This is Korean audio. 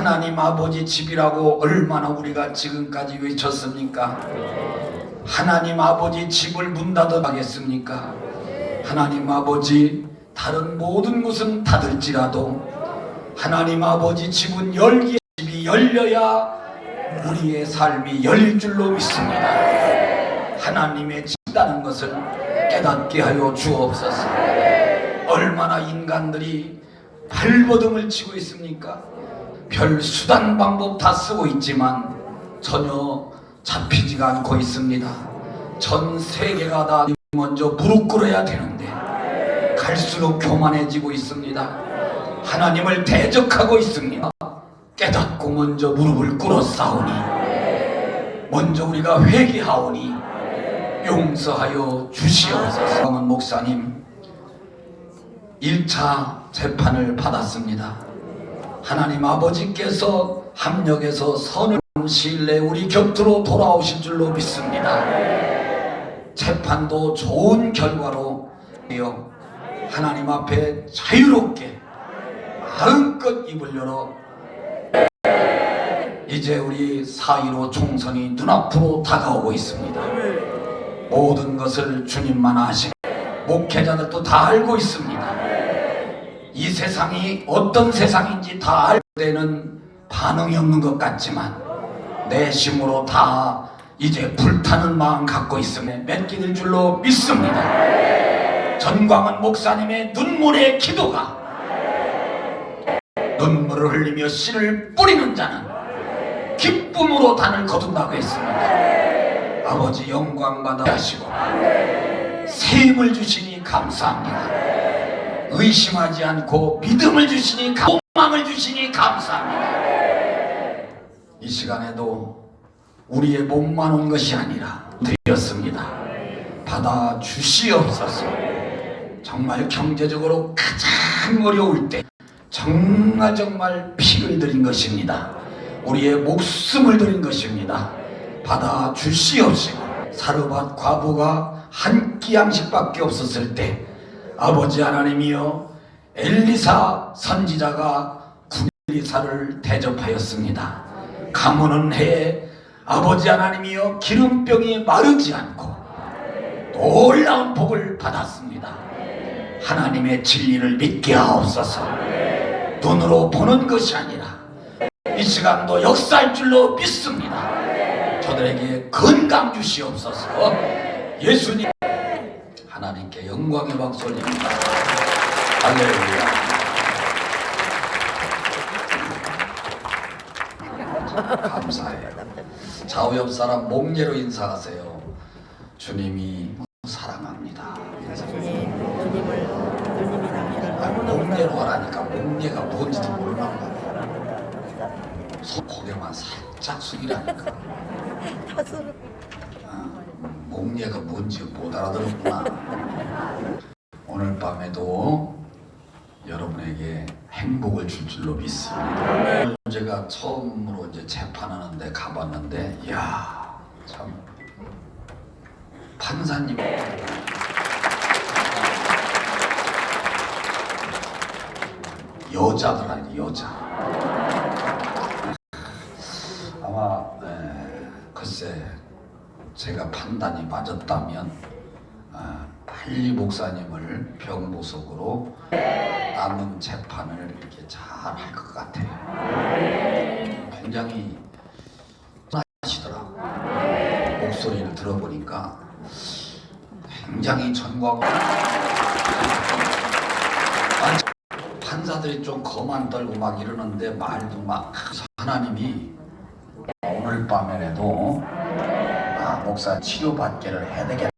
하나님 아버지 집이라고 얼마나 우리가 지금까지 외쳤습니까? 하나님 아버지 집을 문 닫아 가겠습니까? 하나님 아버지 다른 모든 곳은 닫을지라도 하나님 아버지 집은 열기 집이 열려야 우리의 삶이 열릴 줄로 믿습니다. 하나님의 집이라는 것을 깨닫게 하여 주옵소서. 얼마나 인간들이 발버둥을 치고 있습니까? 별 수단 방법 다 쓰고 있지만 전혀 잡히지가 않고 있습니다. 전 세계가 다 먼저 무릎 꿇어야 되는데 갈수록 교만해지고 있습니다. 하나님을 대적하고 있습니다. 깨닫고 먼저 무릎을 꿇어 싸우니 먼저 우리가 회개하오니 용서하여 주시옵소서. 목사님 1차 재판을 받았습니다. 하나님 아버지께서 합력해서 선을 신뢰 우리 곁으로 돌아오실 줄로 믿습니다. 재판도 좋은 결과로 하나님 앞에 자유롭게 마음껏 입을 열어 이제 우리 4.15 총선이 눈앞으로 다가오고 있습니다. 모든 것을 주님만 아시고 목회자들도 다 알고 있습니다. 이 세상이 어떤 세상인지 다알 때는 반응이 없는 것 같지만 내심으로 다 이제 불타는 마음 갖고 있음에 맺기는 줄로 믿습니다. 전광은 목사님의 눈물의 기도가 눈물을 흘리며 씨를 뿌리는 자는 기쁨으로 단을 거둔다고 했습니다. 아버지 영광 받아 하시고 새 힘을 주시니 감사합니다. 의심하지 않고 믿음을 주시니 소망을 주시니 감사합니다. 이 시간에도 우리의 몸만 온 것이 아니라 드렸습니다. 받아 주시옵소서. 정말 경제적으로 가장 어려울 때 정말 정말 피를 드린 것입니다. 우리의 목숨을 드린 것입니다. 받아 주시옵시고 사르밧 과부가 한 끼 양식밖에 없었을 때 아버지 하나님이여 엘리사 선지자가 구엘리사를 대접하였습니다. 가문은 해 아버지 하나님이여 기름병이 마르지 않고 놀라운 복을 받았습니다. 하나님의 진리를 믿게 하옵소서. 눈으로 보는 것이 아니라 이 시간도 역사할 줄로 믿습니다. 저들에게 건강 주시옵소서. 예수님 하나님께 영광의 박수 올립니다. 할렐루야. 감사해요. 좌우옆 사람 목례로 인사하세요. 주님이 사랑합니다. 목례로 하라니까 목례가 뭔지도 모르나 봐. 손 고개만 살짝 숙이라니까. 사랑합니 목례가 뭔지 못 알아들었구나. 오늘 밤에도 여러분에게 행복을 줄 줄로 믿습니다. 제가 처음으로 이제 재판하는데 가봤는데, 이야, 참. 판사님. 여자들 아니 여자. 아마 에, 글쎄 제가 판단이 맞았다면 아, 빨리 목사님을 병보석으로 남은 재판을 이렇게 잘 할 것 같아요. 굉장히 하시더라고. 목소리를 들어보니까 굉장히. 아니, 판사들이 좀 거만 떨고 막 이러는데 말도 막 하나님이 오늘 밤에라도 아 목사 치료받기를 해야 되겠다